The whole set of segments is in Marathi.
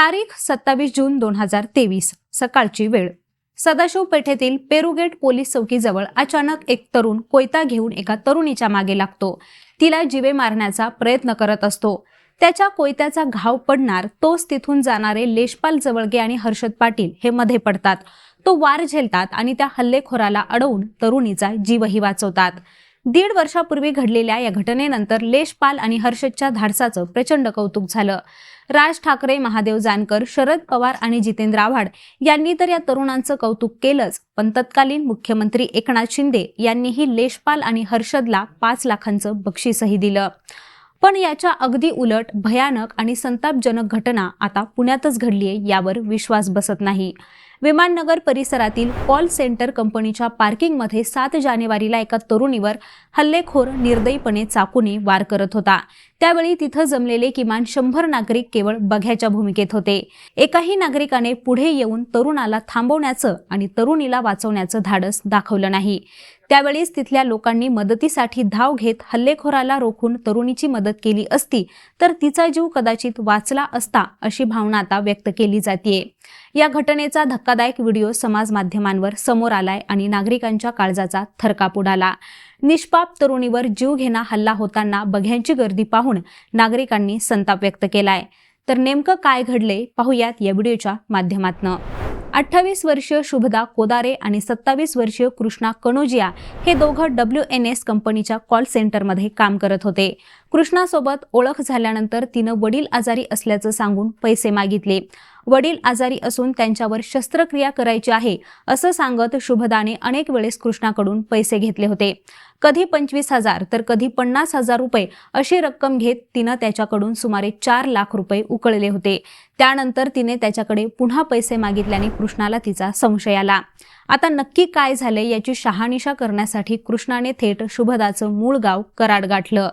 तारीख सत्तावीस जून दोन हजार तेवीस सकाळची वेळ. सदाशिव पेठेतील पेरुगेट पोलीस चौकीजवळ अचानक एक तरुण कोयता घेऊन एका तरुणीच्या मागे लागतो. तिला जीवे मारण्याचा प्रयत्न करत असतो. त्याच्या कोयत्याचा घाव पडणार तोच तिथून जाणारे लेशपाल जवळगे आणि हर्षद पाटील हे मध्ये पडतात. तो वार झेलतात आणि त्या हल्लेखोराला अडवून तरुणीचा जीवही वाचवतात. दीड वर्षापूर्वी घडलेल्या या घटनेनंतर लेशपाल आणि हर्षदच्या धाडसाचं प्रचंड कौतुक झालं. राज ठाकरे महादेव जानकर शरद पवार आणि जितेंद्र आव्हाड यांनी तर या तरुणांचं कौतुक केलंच पण तत्कालीन मुख्यमंत्री एकनाथ शिंदे यांनीही लेशपाल आणि हर्षदला पाच लाखांचं बक्षीसही दिलं. पण याच्या अगदी उलट भयानक आणि संतापजनक घटना आता पुण्यातच घडलीये यावर विश्वास बसत नाही. विमाननगर परिसरातील कॉल सेंटर कंपनीच्या पार्किंगमध्ये सात जानेवारीला एका तरुणीवर हल्लेखोर निर्दयीपणे चाकूने वार करत होता. त्यावेळी तिथं जमलेले किमान शंभर नागरिक केवळ बघ्याच्या भूमिकेत होते. एकाही नागरिकाने पुढे येऊन तरुणाला थांबवण्याचं आणि तरुणीला वाचवण्याचं धाडस दाखवलं नाही. त्यावेळीच तिथल्या लोकांनी मदतीसाठी धाव घेत हल्लेखोराला रोखून तरुणीची मदत केली असती तर तिचा जीव कदाचित वाचला असता अशी भावना आता व्यक्त केली जाते या घटनेचा धक्कादायक व्हिडिओ समाज माध्यमांवर समोर आलाय आणि नागरिकांच्या काळजाचा थरकाप उडाला. निष्पाप तरुणीवर जीवघेणा हल्ला होताना बघ्यांची गर्दी पाहून नागरिकांनी संताप व्यक्त केलाय. तर नेमकं काय घडले पाहूयात या व्हिडिओच्या माध्यमातनं. अठ्ठावीस वर्षीय शुभदा कोदारे आणि सत्तावीस वर्षीय कृष्णा कनोजिया हे दोघं डब्ल्यू एन एस कंपनीच्या कॉल सेंटरमध्ये काम करत होते. कृष्णासोबत ओळख झाल्यानंतर तिनं वडील आजारी असल्याचं सांगून पैसे मागितले. वडील आजारी असून त्यांच्यावर शस्त्रक्रिया करायची आहे असं सांगत शुभदाने अनेक वेळेस कृष्णाकडून पैसे घेतले होते. कधी पंचवीस हजार तर कधी पन्नास हजार रुपये अशी रक्कम घेत तिनं त्याच्याकडून सुमारे चार लाख रुपये उकळले होते. त्यानंतर तिने त्याच्याकडे पुन्हा पैसे मागितल्याने कृष्णाला तिचा संशय आला. आता नक्की काय झाले याची शहानिशा करण्यासाठी कृष्णाने थेट शुभदाचं मूळ गाव कराड गाठलं.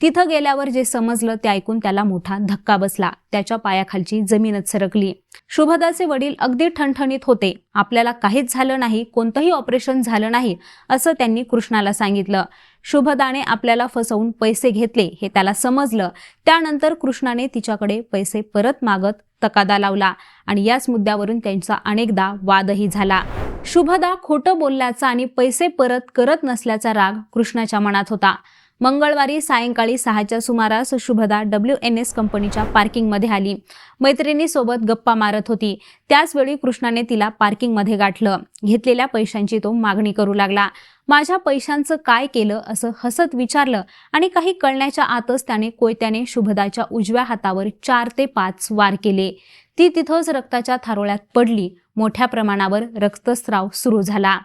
तिथं गेल्यावर जे समजलं ते ऐकून त्याला मोठा धक्का बसला. त्याच्या पायाखालची जमीनच सरकली. शुभदाचे वडील अगदी ठणठणीत होते. आपल्याला काहीच झालं नाही कोणतंही ऑपरेशन झालं नाही असं त्यांनी कृष्णाला सांगितलं. शुभदाने आपल्याला फसवून पैसे घेतले हे त्याला समजलं. त्यानंतर कृष्णाने तिच्याकडे पैसे परत मागत तकादा लावला आणि याच मुद्द्यावरून त्यांचा अनेकदा वादही झाला. शुभदा खोटं बोलल्याचा आणि पैसे परत करत नसल्याचा राग कृष्णाच्या मनात होता. मंगळवारी सायंकाळी सहाच्या सुमारास शुभदा डब्ल्यू एन एस कंपनीच्या पार्किंगमध्ये आली. मैत्रिणीसोबत गप्पा मारत होती. त्याचवेळी कृष्णाने तिला पार्किंगमध्ये गाठलं. घेतलेल्या पैशांची तो मागणी करू लागला. माझ्या पैशांचं काय केलं असं हसत विचारलं आणि काही कळण्याच्या आतच त्याने कोयत्याने शुभदाच्या उजव्या हातावर चार ते पाच वार केले. ती तिथंच रक्ताच्या थारोळ्यात पडली. मोठ्या प्रमाणावर रक्तस्राव सुरू झाला.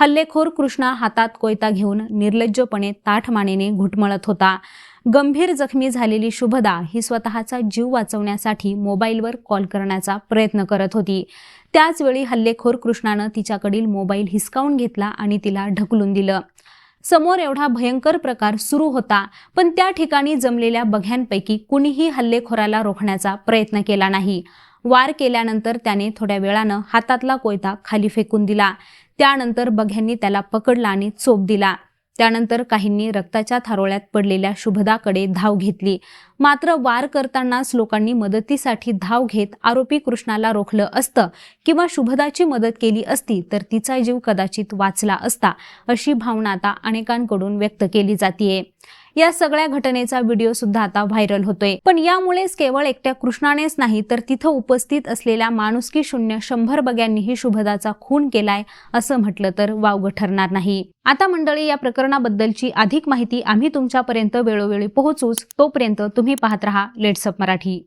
हल्लेखोर कृष्णा हातात कोयता घेऊन निर्लज्जपणे ताठमानेने घुटमळत होता. गंभीर जखमी झालेली शुभदा ही स्वतःचा जीव वाचवण्यासाठी मोबाईलवर कॉल करण्याचा प्रयत्न करत होती. त्याचवेळी हल्लेखोर कृष्णानं तिच्याकडील मोबाईल हिसकावून घेतला आणि तिला ढकलून दिलं. समोर एवढा भयंकर प्रकार सुरू होता पण त्या ठिकाणी जमलेल्या बघ्यांपैकी कुणीही हल्लेखोराला रोखण्याचा प्रयत्न केला नाही. वार केल्यानंतर त्याने थोड्या वेळानं हातातला कोयता खाली फेकून दिला. त्यानंतर बघ्यांनी त्याला पकडला आणि चोप दिला. त्यानंतर काहींनी रक्ताच्या थारोळ्यात पडलेल्या शुभदाकडे धाव घेतली. मात्र वार करतानाच लोकांनी मदतीसाठी धाव घेत आरोपी कृष्णाला रोखलं असतं किंवा शुभदाची मदत केली असती तर तिचा जीव कदाचित वाचला असता अशी भावना आता अनेकांकडून व्यक्त केली जातीये. या सगळ्या घटनेचा व्हिडिओ सुद्धा आता व्हायरल होतोय. पण यामुळेच केवळ एकट्या कृष्णानेच नाही तर तिथं उपस्थित असलेल्या माणुसकी शून्य शंभर बग्यांनीही शुभदाचा खून केलाय असं म्हटलं तर वावगं ठरणार नाही. आता मंडळी या प्रकरणाबद्दलची अधिक माहिती आम्ही तुमच्यापर्यंत वेळोवेळी पोहोचूच तोपर्यंत तुम्ही पाहत रहा लेट्सअप मराठी.